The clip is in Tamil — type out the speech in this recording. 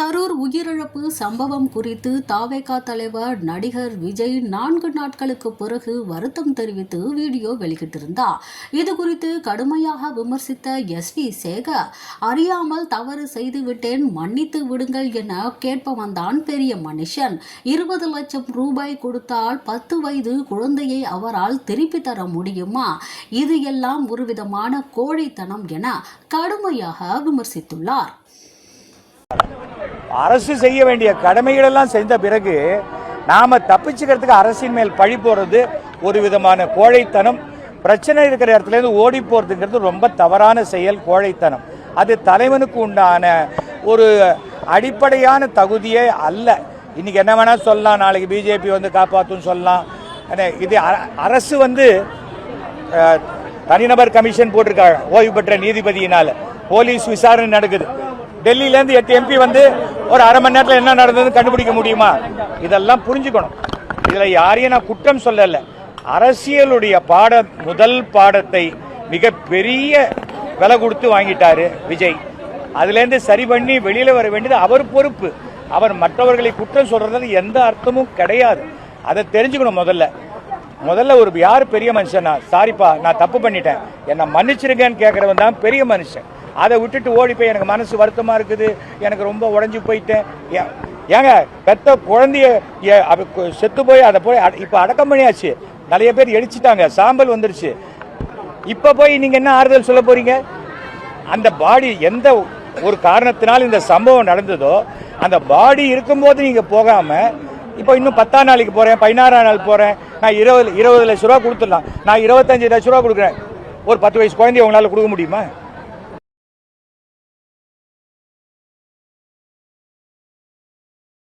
கரூர் உயிரிழப்பு சம்பவம் குறித்து தாவேகா தலைவர் நடிகர் விஜய் நான்கு நாட்களுக்கு பிறகு வருத்தம் தெரிவித்து வீடியோ வெளியிட்டிருந்தார். இது குறித்து கடுமையாக விமர்சித்த எஸ் வி சேகர் அறியாமல் தவறு செய்துவிட்டேன் மன்னித்து விடுங்கள் என கேட்பவன் தான் பெரிய மனுஷன். இருபது லட்சம் ரூபாய் கொடுத்தால் பத்து வயது குழந்தையை அவரால் திருப்பி தர முடியுமா? இது எல்லாம் ஒருவிதமான கோழைத்தனம் என கடுமையாக விமர்சித்துள்ளார். அரசு செய்ய வேண்டிய கடமைகளெல்லாம் செய்த பிறகு நாம தப்பிச்சுக்கிறதுக்கு அரசின் மேல் பழி போடுறது ஒரு விதமான கோழைத்தனம். பிரச்சனை இருக்கிற இடத்துல இருந்து ஓடி போறதுங்கிறது ரொம்ப தவறான செயல் கோழைத்தனம். அது தலைவனுக்கு உண்டான ஒரு அடிப்படையான தகுதியே அல்ல. இன்னைக்கு என்ன வேணா சொல்லலாம். நாளைக்கு பிஜேபி வந்து காப்பாற்றுன்னு சொல்லலாம். இது அ- அரசு வந்து தனிநபர் கமிஷன் போட்டிருக்காங்க ஓய்வு பெற்ற நீதிபதியினால. போலீஸ் விசாரணை நடக்குது. டெல்லியிலேருந்து எட்டு எம்பி வந்து ஒரு அரை மணி நேரத்தில் என்ன நடந்ததுன்னு கண்டுபிடிக்க முடியுமா? இதெல்லாம் புரிஞ்சுக்கணும். இதில் யாரையும் நான் குற்றம் சொல்லலை. அரசியலுடைய பாட முதல் பாடத்தை மிக பெரிய விலை கொடுத்து வாங்கிட்டாரு விஜய். அதுலேருந்து சரி பண்ணி வெளியில் வர வேண்டியது அவர் பொறுப்பு. அவர் மற்றவர்களை குற்றம் சொல்றதுல எந்த அர்த்தமும் கிடையாது. அதை தெரிஞ்சுக்கணும் முதல்ல. முதல்ல ஒரு யார் பெரிய மனுஷனா சாரிப்பா நான் தப்பு பண்ணிட்டேன். என்னை மன்னிச்சிருங்கன்னு கேட்குறவன் தான் பெரிய மனுஷன். அதை விட்டுட்டு ஓடி போய் எனக்கு மனசு வருத்தமா இருக்குது. எனக்கு ரொம்ப உடஞ்சி போயிட்டேன். ஏங்க பெத்த குழந்தைய செத்து போய் அதை போய் அட- இப்ப அடக்கம் பண்ணியாச்சு. நிறைய பேர் எடிச்சிட்டாங்க சாம்பல் வந்துருச்சு. இப்ப போய் நீங்க என்ன ஆறுதல் சொல்ல போறீங்க? அந்த பாடி எந்த ஒரு காரணத்தினால் இந்த சம்பவம் நடந்ததோ அந்த பாடி இருக்கும்போது நீங்க போகாம இப்போ இன்னும் பத்தாம் நாளைக்கு போகிறேன் பதினாறாம் நாள் போகிறேன் நான் இருபது இருபது லட்ச ரூபா கொடுத்துடலாம். நான் இருபத்தஞ்சு லட்ச ரூபா கொடுக்குறேன். ஒரு பத்து வயசு குழந்தைய உங்களால் கொடுக்க முடியுமா?